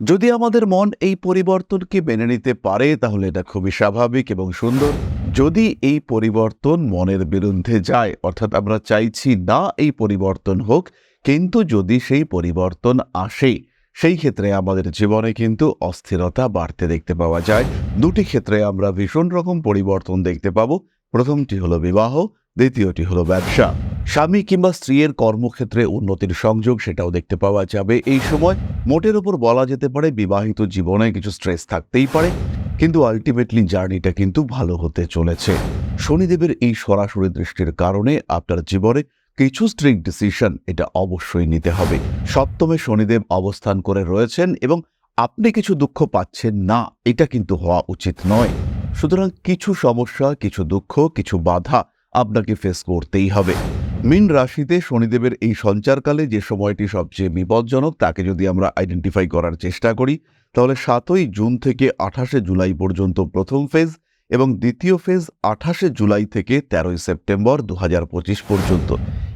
যদি আমাদের মন এই পরিবর্তনকে মেনে নিতে পারে, তাহলে এটা খুবই স্বাভাবিক এবং সুন্দর। যদি এই পরিবর্তন মনের বিরুদ্ধে যায়, অর্থাৎ আমরা চাইছি না এই পরিবর্তন হোক, কিন্তু যদি সেই পরিবর্তন আসে, সেই ক্ষেত্রে আমাদের জীবনে কিন্তু অস্থিরতা বাড়তে দেখতে পাওয়া যায়। দুটি ক্ষেত্রে আমরা ভীষণ রকম পরিবর্তন দেখতে পাবো। প্রথমটি হলো বিবাহ দ্বিতীয়টি হলো ব্যবসা। স্বামী কিংবা স্ত্রীর কর্মক্ষেত্রে উন্নতির সংযোগ সেটাও দেখতে পাওয়া যাবে। এই সময় মোটের উপর বলা যেতে পারে বিবাহিত জীবনে কিছু স্ট্রেস থাকতেই পারে, কিন্তু আলটিমেটলি জার্নিটা কিন্তু ভালো হতে চলেছে। শনিদেবের এই সরাসরি দৃষ্টির কারণে আপনার জীবনে কিছু স্ট্রিক্ট ডিসিশন এটা অবশ্যই নিতে হবে। সপ্তমে শনিদেব অবস্থান করে রয়েছেন এবং আপনি কিছু দুঃখ পাচ্ছেন না, এটা কিন্তু হওয়া উচিত নয়। সুতরাং কিছু সমস্যা, কিছু দুঃখ, কিছু বাধা আপনাকে ফেস করতেই হবে। মিন রাশিতে শনিদেবের এই সঞ্চারকালে যে সময়টি সবচেয়ে বিপজ্জনক, তাকে যদি আমরা আইডেন্টিফাই করার চেষ্টা করি, তাহলে সাতই জুন থেকে আঠাশে জুলাই পর্যন্ত প্রথম ফেজ এবং দ্বিতীয় ফেজ আঠাশে জুলাই থেকে তেরোই সেপ্টেম্বর দু হাজার পঁচিশ পর্যন্ত।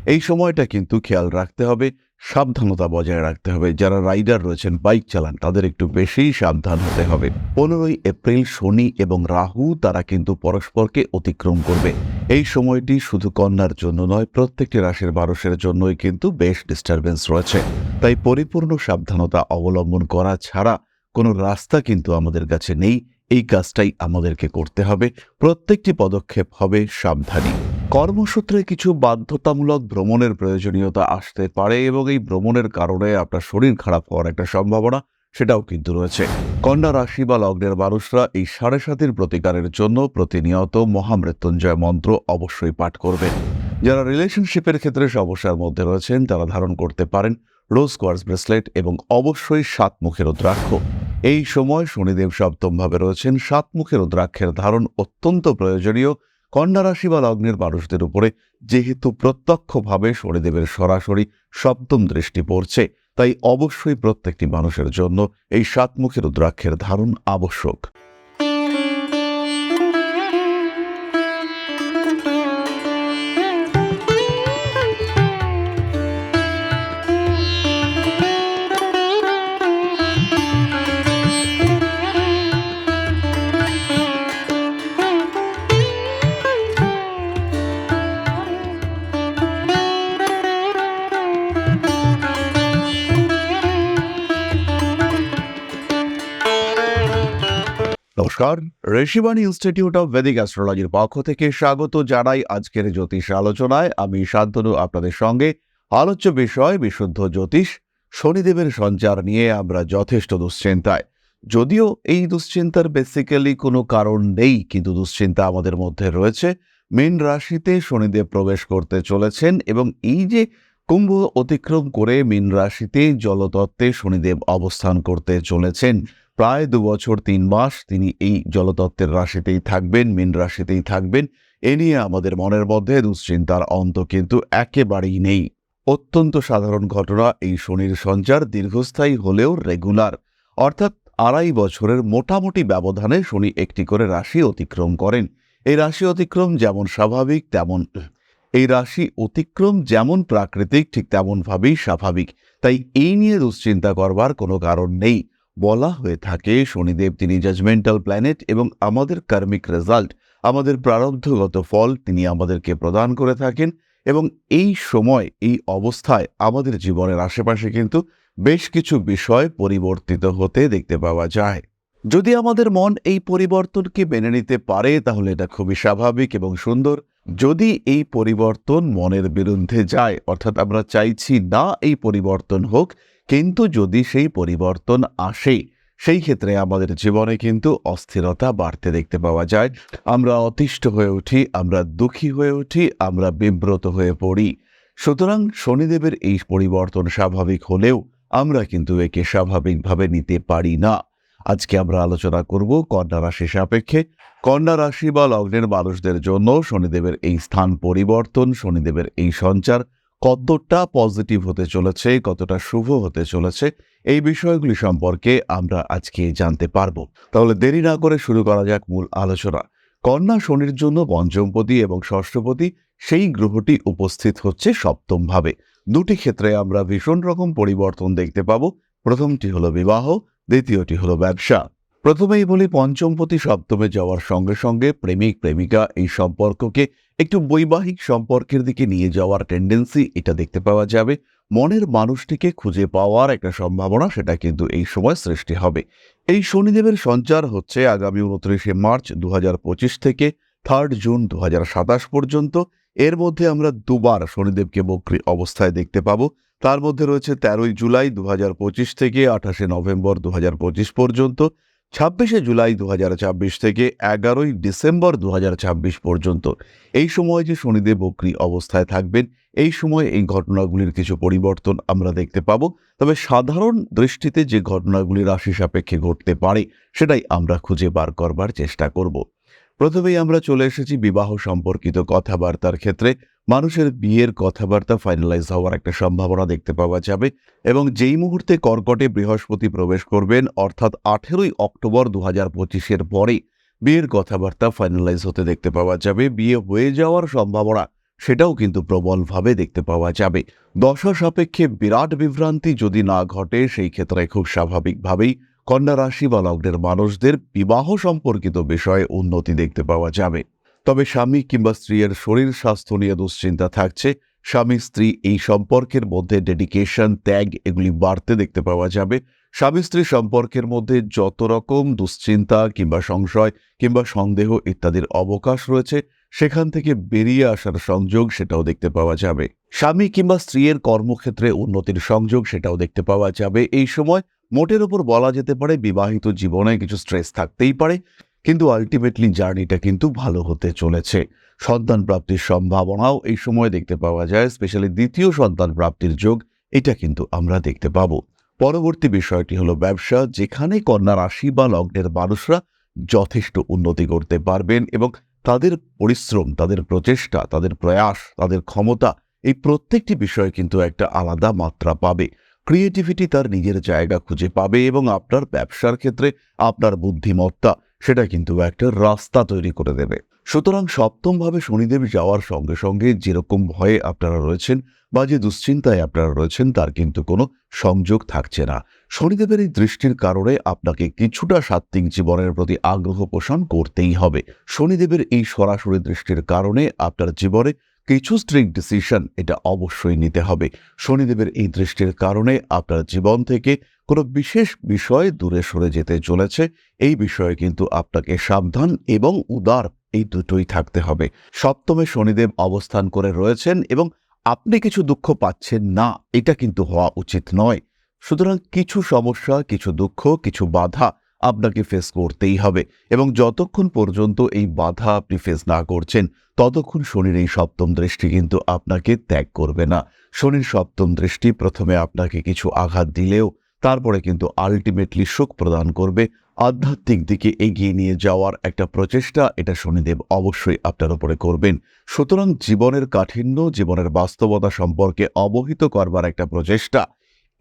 এই সময়টা কিন্তু খেয়াল রাখতে হবে সাবধানতা বজায় রাখতে হবে। যারা রাইডার রয়েছেন, বাইক চালান, তাদের একটু বেশিই সাবধান হতে হবে। পনেরোই এপ্রিল শনি এবং রাহু, তারা কিন্তু পরস্পরকে অতিক্রম করবে। এই সময়টি শুধু কন্যার জন্য নয়, প্রত্যেকটি রাশির মানুষের জন্যই কিন্তু বেশ ডিস্টারবেন্স রয়েছে। তাই পরিপূর্ণ সাবধানতা অবলম্বন করা ছাড়া কোনো রাস্তা কিন্তু আমাদের কাছে নেই। এই কাজটাই আমাদেরকে করতে হবে। প্রত্যেকটি পদক্ষেপ হবে সাবধানী। কর্মসূত্রে কিছু বাধ্যতামূলক ভ্রমণের প্রয়োজনীয়তা আসতে পারে এবং এই ভ্রমণের কারণে আপনার শরীর খারাপ হওয়ার একটা সম্ভাবনা সেটাও কিন্তু রয়েছে। কন্যা রাশি বা লগ্নের মানুষরা এই সাড়ে সাতির প্রতিকারের জন্য প্রতিনিয়ত মহামৃত্যুঞ্জয় মন্ত্র অবশ্যই পাঠ করবে। যারা রিলেশনশিপের ক্ষেত্রে সমস্যার মধ্যে রয়েছেন, তারা ধারণ করতে পারেন রোজ কোয়ার্স ব্রেসলেট এবং অবশ্যই সাত মুখের রুদ্রাক্ষ। এই সময় শনিদেব সপ্তমভাবে রয়েছেন। সাত মুখের রুদ্রাক্ষের ধারণ অত্যন্ত প্রয়োজনীয় কন্যা রাশি বা লগ্নের মানুষদের উপরে যেহেতু প্রত্যক্ষভাবে শনিদেবের সরাসরি সপ্তম দৃষ্টি পড়ছে, তাই অবশ্যই প্রত্যেকটি মানুষের জন্য এই সাতমুখী রুদ্রাক্ষের ধারণ আবশ্যক। নমস্কার। ঋষিবাণী ইনস্টিটিউট অব ভেদিক অ্যাস্ট্রোলজির পক্ষ থেকে স্বাগত জানাই আজকের জ্যোতিষ আলোচনায়। আমি শান্তনু, আপনাদের সঙ্গে। আলোচ্য বিষয়, বিশুদ্ধ জ্যোতিষ, শনিদেবের সঞ্চার নিয়ে আমরা যথেষ্ট দুশ্চিন্তায়। যদিও এই দুশ্চিন্তার বেসিক্যালি কোনো কারণ নেই, কিন্তু দুশ্চিন্তা আমাদের মধ্যে রয়েছে। মীন রাশিতে শনিদেব প্রবেশ করতে চলেছেন এবং এই যে কুম্ভ অতিক্রম করে মীন রাশিতে জলতত্ত্বে শনিদেব অবস্থান করতে চলেছেন প্রায় দু বছর, তিন মাস তিনি এই জলতত্ত্বের রাশিতেই থাকবেন, মীন রাশিতেই থাকবেন। এ নিয়ে আমাদের মনের মধ্যে দুশ্চিন্তার অন্ত কিন্তু একেবারেই নেই। অত্যন্ত সাধারণ ঘটনা এই শনির সঞ্চার দীর্ঘস্থায়ী হলেও রেগুলার। অর্থাৎ আড়াই বছরের মোটামুটি ব্যবধানে শনি একটি করে রাশি অতিক্রম করেন। এই রাশি অতিক্রম যেমন স্বাভাবিক, তেমন এই রাশি অতিক্রম যেমন প্রাকৃতিক, ঠিক তেমনভাবেই স্বাভাবিক। তাই এই নিয়ে দুশ্চিন্তা করবার কোনো কারণ নেই। বলা হয়ে থাকে, শনিদেব তিনি জাজমেন্টাল প্ল্যানেট এবং আমাদের কার্মিক রেজাল্ট আমাদের প্রারব্ধগত ফল তিনি আমাদেরকে প্রদান করে থাকেন এবং এই সময়, এই অবস্থায় আমাদের জীবনের আশেপাশে কিন্তু বেশ কিছু বিষয় পরিবর্তিত হতে দেখতে পাওয়া যায়। যদি আমাদের মন এই পরিবর্তনকে মেনে নিতে পারে, তাহলে এটা খুবই স্বাভাবিক এবং সুন্দর। যদি এই পরিবর্তন মনের বিরুদ্ধে যায়, অর্থাৎ আমরা চাইছি না এই পরিবর্তন হোক কিন্তু যদি সেই পরিবর্তন আসে, সেই ক্ষেত্রে আমাদের জীবনে কিন্তু অস্থিরতা বাড়তে দেখতে পাওয়া যায়। আমরা অতিষ্ঠ হয়ে উঠি, আমরা দুঃখী হয়ে উঠি, আমরা বিব্রত হয়ে পড়ি। সুতরাং শনিদেবের এই পরিবর্তন স্বাভাবিক হলেও আমরা কিন্তু একে স্বাভাবিকভাবে নিতে পারি না। আজকে আমরা আলোচনা করব কন্যা রাশি সাপেক্ষে। কন্যা রাশি বা লগ্নের মানুষদের জন্য শনিদেবের এই স্থান পরিবর্তন, শনিদেবের এই সঞ্চার কতটা পজিটিভ হতে চলেছে, কতটা শুভ হতে চলেছে, এই বিষয়গুলি সম্পর্কে আমরা আজকে জানতে পারব। তাহলে দেরি না করে শুরু করা যাক মূল আলোচনা। কন্যা শনির জন্য পঞ্চমপতি এবং ষষ্ঠপতি, সেই গ্রহটি উপস্থিত হচ্ছে সপ্তমভাবে। দুটি ক্ষেত্রে আমরা ভীষণ রকম পরিবর্তন দেখতে পাবো। প্রথমটি হলো বিবাহ, দ্বিতীয়টি হলো ব্যবসা। প্রথমেই বলি, পঞ্চমপতি সপ্তমে যাওয়ার সঙ্গে সঙ্গে প্রেমিক, প্রেমিকা এই সম্পর্ককে একটু বৈবাহিক সম্পর্কের দিকে নিয়ে যাওয়ার টেন্ডেন্সি এটা দেখতে পাওয়া যাবে। মনের মানুষটিকে খুঁজে পাওয়ার একটা সম্ভাবনা সেটা কিন্তু এই সময় সৃষ্টি হবে। এই শনিদেবের সঞ্চার হচ্ছে আগামী উনত্রিশে মার্চ দু হাজার পঁচিশ থেকে থার্ড জুন দু হাজার সাতাশ পর্যন্ত। এর মধ্যে আমরা দুবার শনিদেবকে বক্রী অবস্থায় দেখতে পাবো। তার মধ্যে রয়েছে তেরোই জুলাই দু হাজার পঁচিশ থেকে আঠাশে নভেম্বর দু হাজার পঁচিশ পর্যন্ত। ছাব্বিশে জুলাই দু হাজার ছাব্বিশ থেকে এগারোই ডিসেম্বর দু হাজার ছাব্বিশ পর্যন্ত। এই সময় যে শনিদেব বক্রী অবস্থায় থাকবেন, এই সময় এই ঘটনাগুলির কিছু পরিবর্তন আমরা দেখতে পাব। তবে সাধারণ দৃষ্টিতে যে ঘটনাগুলি রাশি সাপেক্ষে ঘটতে পারে, সেটাই আমরা খুঁজে বার করবার চেষ্টা করব। প্রথমেই আমরা চলে এসেছি বিবাহ সম্পর্কিত কথাবার্তার ক্ষেত্রে। মানুষের বিয়ের কথাবার্তা ফাইনালাইজ হওয়ার একটা সম্ভাবনা দেখতে পাওয়া যাবে এবং যেই মুহূর্তে কর্কটে বৃহস্পতি প্রবেশ করবেন, অর্থাৎ আঠেরোই অক্টোবর দু হাজার পঁচিশের পরে বিয়ের কথাবার্তা ফাইনালাইজ হতে দেখতে পাওয়া যাবে। বিয়ে হয়ে যাওয়ার সম্ভাবনা সেটাও কিন্তু প্রবলভাবে দেখতে পাওয়া যাবে। দশা সাপেক্ষে বিরাট বিভ্রান্তি যদি না ঘটে, সেই ক্ষেত্রে খুব স্বাভাবিকভাবেই কন্যা রাশি বা লগ্নের মানুষদের বিবাহ সম্পর্কিত বিষয়ে উন্নতি দেখতে পাওয়া যাবে। তবে স্বামী কিংবা স্ত্রীর শরীর স্বাস্থ্য নিয়ে দুশ্চিন্তা থাকছে। স্বামী স্ত্রী এই সম্পর্কের মধ্যে ডেডিকেশন ত্যাগ এগুলি বাড়তে দেখতে পাওয়া যাবে। স্বামী স্ত্রী সম্পর্কের মধ্যে যত রকম দুশ্চিন্তা কিংবা সংশয় কিংবা সন্দেহ ইত্যাদির অবকাশ রয়েছে, সেখান থেকে বেরিয়ে আসার সংযোগ সেটাও দেখতে পাওয়া যাবে। স্বামী কিংবা স্ত্রীর কর্মক্ষেত্রে উন্নতির সংযোগ সেটাও দেখতে পাওয়া যাবে। এই সময় মোটের ওপর বলা যেতে পারে বিবাহিত জীবনে কিছু স্ট্রেস থাকতেই পারে, কিন্তু আলটিমেটলি জার্নিটা কিন্তু ভালো হতে চলেছে। সন্তান প্রাপ্তির সম্ভাবনাও এই সময় দেখতে পাওয়া যায় স্পেশালি দ্বিতীয় সন্তান প্রাপ্তির যোগ, এটা কিন্তু আমরা দেখতে পাবো। পরবর্তী বিষয়টি হলো ব্যবসা, যেখানে কন্যা রাশি বা লগ্নের মানুষরা যথেষ্ট উন্নতি করতে পারবেন এবং তাদের পরিশ্রম, তাদের প্রচেষ্টা, তাদের প্রয়াস, তাদের ক্ষমতা, এই প্রত্যেকটি বিষয়ে কিন্তু একটা আলাদা মাত্রা পাবে। ক্রিয়েটিভিটি তার নিজের জায়গা খুঁজে পাবে এবং আপনার ব্যবসার ক্ষেত্রে আপনার বুদ্ধিমত্তা সেটা কিন্তু একটা রাস্তা তৈরি করে দেবে। সুতরাং সপ্তমভাবে শনিদেব যাওয়ার সঙ্গে সঙ্গে যেরকম ভয়ে আপনারা রয়েছেন বা যে দুশ্চিন্তায় আপনারা রয়েছেন তার কিন্তু কোনো সংযোগ থাকছে না। শনিদেবের এই দৃষ্টির কারণে আপনাকে কিছুটা সাত্ত্বিক জীবনের প্রতি আগ্রহ পোষণ করতেই হবে। শনিদেবের এই সরাসরি দৃষ্টির কারণে আপনার জীবনে কিছু স্ট্রিক ডিসিশন এটা অবশ্যই নিতে হবে। শনিদেবের এই দৃষ্টির কারণে আপনার জীবন থেকে কোনো বিশেষ বিষয় দূরে সরে যেতে চলেছে। এই বিষয়ে কিন্তু আপনাকে সাবধান এবং উদার এই দুটোই থাকতে হবে। সপ্তমে শনিদেব অবস্থান করে রয়েছেন এবং আপনি কিছু দুঃখ পাচ্ছেন না, এটা কিন্তু হওয়া উচিত নয়। সুতরাং কিছু সমস্যা, কিছু দুঃখ, কিছু বাধা আপনাকে ফেস করতেই হবে এবং যতক্ষণ পর্যন্ত এই বাধা আপনি ফেস না করছেন, ততক্ষণ শনির এই সপ্তম দৃষ্টি কিন্তু আপনাকে ত্যাগ করবে না। শনির সপ্তম দৃষ্টি প্রথমে আপনাকে কিছু আঘাত দিলেও তারপরে কিন্তু আলটিমেটলি সুখ প্রদান করবে। আধ্যাত্মিক দিকে এগিয়ে নিয়ে যাওয়ার একটা প্রচেষ্টা এটা শনিদেব অবশ্যই আপনার উপরে করবেন। সুতরাং জীবনের কাঠিন্য, জীবনের বাস্তবতা সম্পর্কে অবহিত করবার একটা প্রচেষ্টা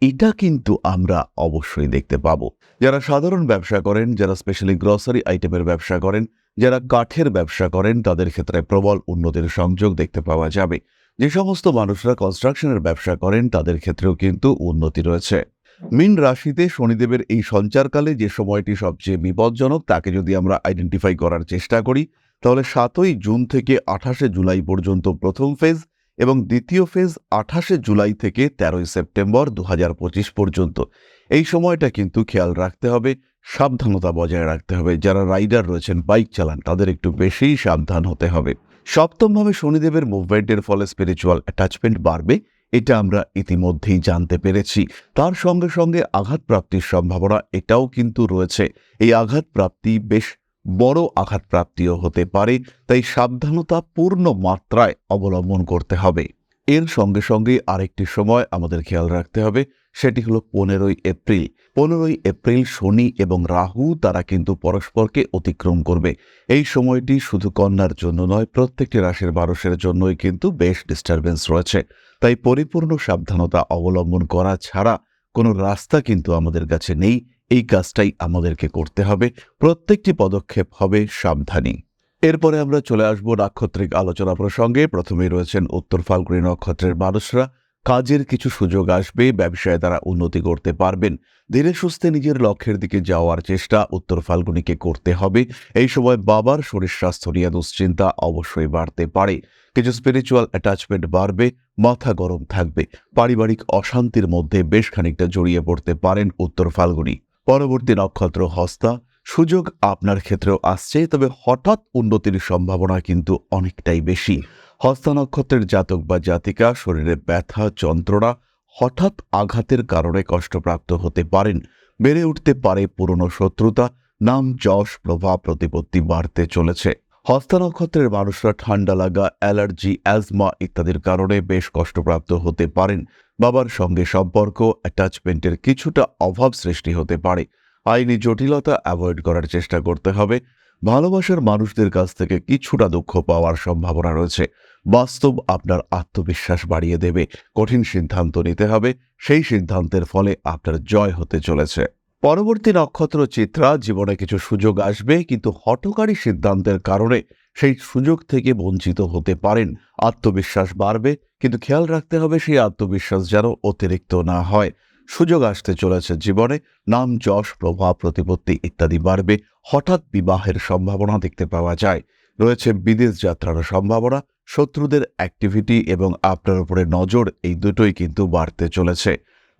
এটা কিন্তু আমরা অবশ্যই দেখতে পাবো। যারা সাধারণ ব্যবসা করেন, যারা স্পেশালি গ্রসারি আইটেমের ব্যবসা করেন, যারা কাঠের ব্যবসা করেন, তাদের ক্ষেত্রে প্রবল উন্নতির সংযোগ দেখতে পাওয়া যাবে। যে সমস্ত মানুষরা কনস্ট্রাকশনের ব্যবসা করেন, তাদের ক্ষেত্রেও কিন্তু উন্নতি রয়েছে। মিন রাশিতে শনিদেবের এই সঞ্চারকালে যে সময়টি সবচেয়ে বিপজ্জনক, তাকে যদি আমরা আইডেন্টিফাই করার চেষ্টা করি, তাহলে সাতই জুন থেকে আঠাশে জুলাই পর্যন্ত প্রথম ফেজ এবং দ্বিতীয় ফেজ আঠাশে জুলাই থেকে তেরোই সেপ্টেম্বর দু হাজার পঁচিশ পর্যন্ত। এই সময়টা কিন্তু খেয়াল রাখতে হবে, সাবধানতা বজায় রাখতে হবে। যারা রাইডার রয়েছেন, বাইক চালান, তাদের একটু বেশিই সাবধান হতে হবে। সপ্তমভাবে শনিদেবের মুভমেন্টের ফলে স্পিরিচুয়াল অ্যাটাচমেন্ট বাড়বে, এটা আমরা ইতিমধ্যেই জানতে পেরেছি। তার সঙ্গে সঙ্গে আঘাত প্রাপ্তির সম্ভাবনা এটাও কিন্তু রয়েছে। এই আঘাত প্রাপ্তি বেশ বড় আঘাত প্রাপ্তিও হতে পারে, তাই সাবধানতা পূর্ণ মাত্রায় অবলম্বন করতে হবে। এর সঙ্গে সঙ্গে আরেকটি সময় আমাদের খেয়াল রাখতে হবে, সেটি হলো পনেরোই এপ্রিল। পনেরোই এপ্রিল শনি এবং রাহু তারা কিন্তু পরস্পরকে অতিক্রম করবে। এই সময়টি শুধু কন্যার জন্য নয়, প্রত্যেকটি রাশির মানুষের জন্যই কিন্তু বেশ ডিস্টারবেন্স রয়েছে। তাই পরিপূর্ণ সাবধানতা অবলম্বন করা ছাড়া কোনো রাস্তা কিন্তু আমাদের কাছে নেই। এই কাজটাই আমাদেরকে করতে হবে। প্রত্যেকটি পদক্ষেপ হবে সাবধানী। এরপরে আমরা চলে আসব নাক্ষত্রিক আলোচনা প্রসঙ্গে। প্রথমেই রয়েছেন উত্তর ফাল্গুনি নক্ষত্রের মানুষরা। কাজের কিছু সুযোগ আসবে, ব্যবসায় তারা উন্নতি করতে পারবেন। ধীরে সুস্থে নিজের লক্ষ্যের দিকে যাওয়ার চেষ্টা উত্তর ফাল্গুনিকে করতে হবে। এই সময় বাবার শরীর স্বাস্থ্য নিয়ে দুশ্চিন্তা অবশ্যই বাড়তে পারে। কিছু স্পিরিচুয়াল অ্যাটাচমেন্ট বাড়বে, মাথা গরম থাকবে। পারিবারিক অশান্তির মধ্যে বেশ খানিকটা জড়িয়ে পড়তে পারেন উত্তর ফাল্গুনি। পরবর্তী নক্ষত্র হস্তা, সুযোগ আপনার ক্ষেত্রেও আসছে, তবে হঠাৎ উন্নতির সম্ভাবনা কিন্তু অনেকটাই বেশি। হস্তা নক্ষত্রের জাতক বা জাতিকা, শরীরে ব্যথা, যন্ত্রণা হঠাৎ আঘাতের কারণে কষ্টপ্রাপ্ত হতে পারেন। বেড়ে উঠতে পারে পুরনো শত্রুতা, নাম, যশ, প্রভাব, প্রতিপত্তি বাড়তে চলেছে। হস্তা নক্ষত্রের মানুষরা ঠান্ডা লাগা, অ্যালার্জি, অ্যাজমা ইত্যাদির কারণে বেশ কষ্টপ্রাপ্ত হতে পারেন। বাবার সঙ্গে সম্পর্ক অ্যাটাচমেন্টের কিছুটা অভাব সৃষ্টি হতে পারে। আইনি জটিলতা অ্যাভয়েড করার চেষ্টা করতে হবে। ভালোবাসার মানুষদের কাছ থেকে কিছুটা দুঃখ পাওয়ার সম্ভাবনা রয়েছে। বাস্তব আপনার আত্মবিশ্বাস বাড়িয়ে দেবে। কঠিন সিদ্ধান্ত নিতে হবে। সেই সিদ্ধান্তের ফলে আপনার জয় হতে চলেছে। পরবর্তী নক্ষত্র চিত্রা জীবনে কিছু সুযোগ আসবে, কিন্তু হটকারী সিদ্ধান্তের কারণে সেই সুযোগ থেকে বঞ্চিত হতে পারেন। আত্মবিশ্বাস বাড়বে, কিন্তু খেয়াল রাখতে হবে সেই আত্মবিশ্বাস যেন অতিরিক্ত না হয়। সুযোগ আসতে চলেছে জীবনে, নাম, যশ, প্রভাব, প্রতিপত্তি ইত্যাদি বাড়বে। হঠাৎ বিবাহের সম্ভাবনা দেখতে পাওয়া যায়। রয়েছে বিদেশ যাত্রার সম্ভাবনা, শত্রুদের অ্যাক্টিভিটি এবং আপনার উপরে নজর, এই দুটোই কিন্তু বাড়তে চলেছে।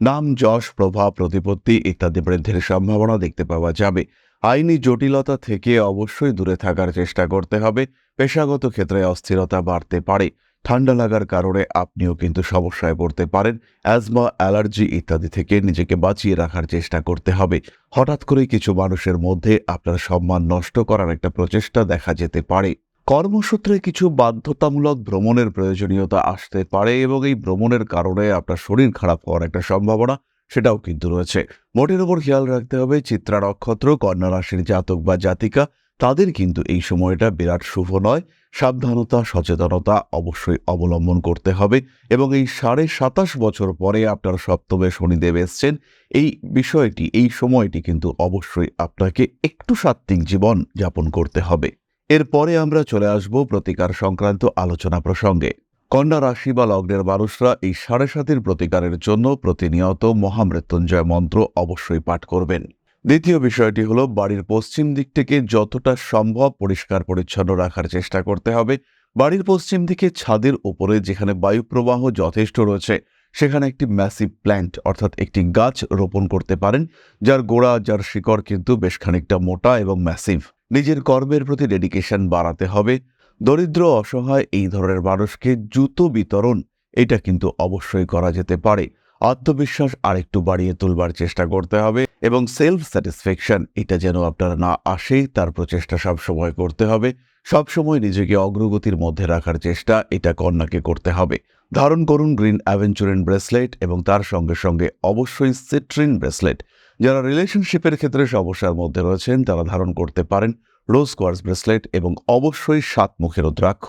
নাম, যশ, প্রভাব, প্রতিপত্তি ইত্যাদি বৃদ্ধির সম্ভাবনা দেখতে পাওয়া যাবে। আইনি জটিলতা থেকে অবশ্যই দূরে থাকার চেষ্টা করতে হবে। পেশাগত ক্ষেত্রে অস্থিরতা বাড়তে পারে। ঠান্ডা লাগার কারণে আপনিও কিন্তু সমস্যায় পড়তে পারেন। অ্যাজমা, অ্যালার্জি ইত্যাদি থেকে নিজেকে বাঁচিয়ে রাখার চেষ্টা করতে হবে। হঠাৎ করেই কিছু মানুষের মধ্যে আপনার সম্মান নষ্ট করার একটা প্রচেষ্টা দেখা যেতে পারে। কর্মসূত্রে কিছু বাধ্যতামূলক ভ্রমণের প্রয়োজনীয়তা আসতে পারে এবং এই ভ্রমণের কারণে আপনার শরীর খারাপ হওয়ার একটা সম্ভাবনা সেটাও কিন্তু রয়েছে। মোটের ওপর খেয়াল রাখতে হবে, চিত্রা নক্ষত্র, কন্যা রাশির জাতক বা জাতিকা, তাদের কিন্তু এই সময়টা বিরাট শুভ নয়। সাবধানতা, সচেতনতা অবশ্যই অবলম্বন করতে হবে এবং এই সাড়ে সাতাশ বছর পরে আপনার সপ্তমে শনিদেব এসছেন, এই বিষয়টি, এই সময়টি কিন্তু অবশ্যই আপনাকে একটু সাত্ত্বিক জীবন যাপন করতে হবে। এরপরে আমরা চলে আসব প্রতিকার সংক্রান্ত আলোচনা প্রসঙ্গে। কন্যা রাশি বা লগ্নের মানুষরা এই সাড়ে সাতির প্রতিকারের জন্য প্রতিনিয়ত মহামৃত্যুঞ্জয় মন্ত্র অবশ্যই পাঠ করবেন। দ্বিতীয় বিষয়টি হলো, বাড়ির পশ্চিম দিক থেকে যতটা সম্ভব পরিষ্কার পরিচ্ছন্ন রাখার চেষ্টা করতে হবে। বাড়ির পশ্চিম দিকে ছাদের উপরে যেখানে বায়ু প্রবাহ যথেষ্ট রয়েছে, সেখানে একটি ম্যাসিভ প্ল্যান্ট অর্থাৎ একটি গাছ রোপণ করতে পারেন, যার গোড়া, যার শিকড় কিন্তু বেশ খানিকটা মোটা এবং ম্যাসিভ নিজের কর্মের প্রতি ডেডিকেশন বাড়াতে হবে। দরিদ্র, অসহায় এই ধরনের মানুষকে জুতো বিতরণ, এটা কিন্তু অবশ্যই করা যেতে পারে। আত্মবিশ্বাস আরেকটু বাড়িয়ে তুলবার চেষ্টা করতে হবে এবং সেলফ স্যাটিসফ্যাকশন এটা যেন আপনার না আসে, তার প্রচেষ্টা সবসময় করতে হবে। সবসময় নিজেকে অগ্রগতির মধ্যে রাখার চেষ্টা, এটা কন্যাকে করতে হবে। ধারণ করুন গ্রিন অ্যাভেঞ্চুরিন ব্রেসলেট এবং তার সঙ্গে সঙ্গে অবশ্যই সিট্রিন ব্রেসলেট। যারা রিলেশনশিপের ক্ষেত্রে সমস্যার মধ্যে রয়েছেন, তারা ধারণ করতে পারেন রোজ কোয়ার্স ব্রেসলেট এবং অবশ্যই সাত মুখের রুদ্রাক্ষ।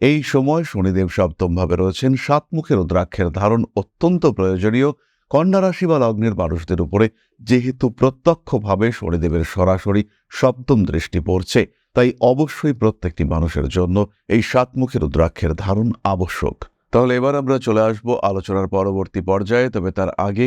এই সময় শনিদেব সপ্তমভাবে রয়েছেন। সাত মুখের রুদ্রাক্ষের ধারণ অত্যন্ত প্রয়োজনীয়। কন্যা রাশি বা লগ্নের মানুষদের উপরে যেহেতু প্রত্যক্ষভাবে শনিদেবের সরাসরি সপ্তম দৃষ্টি পড়ছে, তাই অবশ্যই প্রত্যেকটি মানুষের জন্য এই সাতমুখী রুদ্রাক্ষের ধারণ আবশ্যক। তাহলে এবার আমরা চলে আসব আলোচনার পরবর্তী পর্যায়ে, তবে তার আগে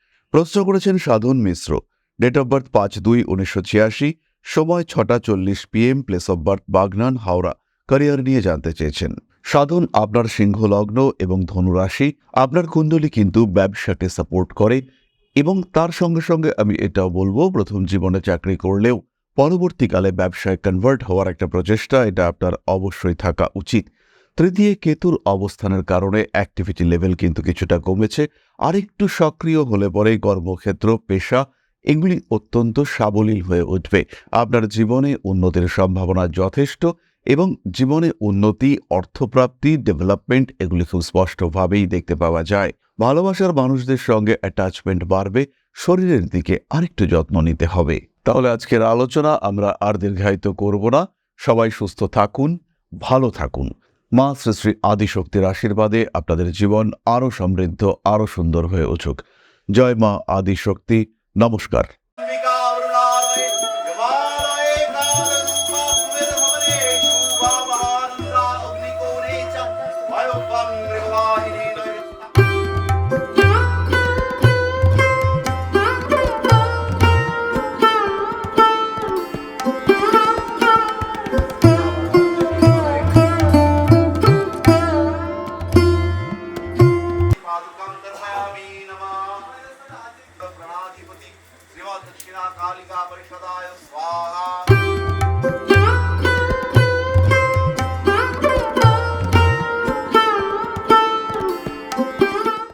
প্রশ্ন করেছেন Sadhan Mishra. Date of birth পাঁচ দুই উনিশশো ছিয়াশি, সময় ছটা চল্লিশ PM place of birth Bagnan, Howrah. Career নিয়ে জানতে চেয়েছেন। সাধন আপনার সিংহ লগ্ন এবং ধনুরাশি, আপনার কুণ্ডলী কিন্তু ব্যবসাকে সাপোর্ট করে এবং তার সঙ্গে সঙ্গে আমি এটাও বলব, প্রথম জীবনে চাকরি করলেও পরবর্তীকালে ব্যবসায় কনভার্ট হওয়ার একটা প্রচেষ্টা, এটা আপনার অবশ্যই থাকা উচিত। তৃতীয় কেতুর অবস্থানের কারণে অ্যাক্টিভিটি লেভেল কিন্তু কিছুটা কমেছে, আরেকটু সক্রিয় হলে পরে কর্মক্ষেত্র, পেশা এগুলি অত্যন্ত সাবলীল হয়ে উঠবে। আপনার জীবনে উন্নতির সম্ভাবনা যথেষ্ট এবং জীবনে উন্নতি, অর্থপ্রাপ্তি ডেভেলপমেন্ট এগুলি খুব স্পষ্টভাবেই দেখতে পাওয়া যায়। ভালোবাসার মানুষদের সঙ্গে অ্যাটাচমেন্ট বাড়বে, শরীরের দিকে আরেকটু যত্ন নিতে হবে। তাহলে আজকের আলোচনা আমরা আর দীর্ঘায়িত করব না। সবাই সুস্থ থাকুন, ভালো থাকুন। মা শ্রী শ্রী আদিশক্তির আশীর্বাদে আপনাদের জীবন আরও সমৃদ্ধ, আরও সুন্দর হয়ে উঠুক। জয় মা আদিশক্তি, নমস্কার।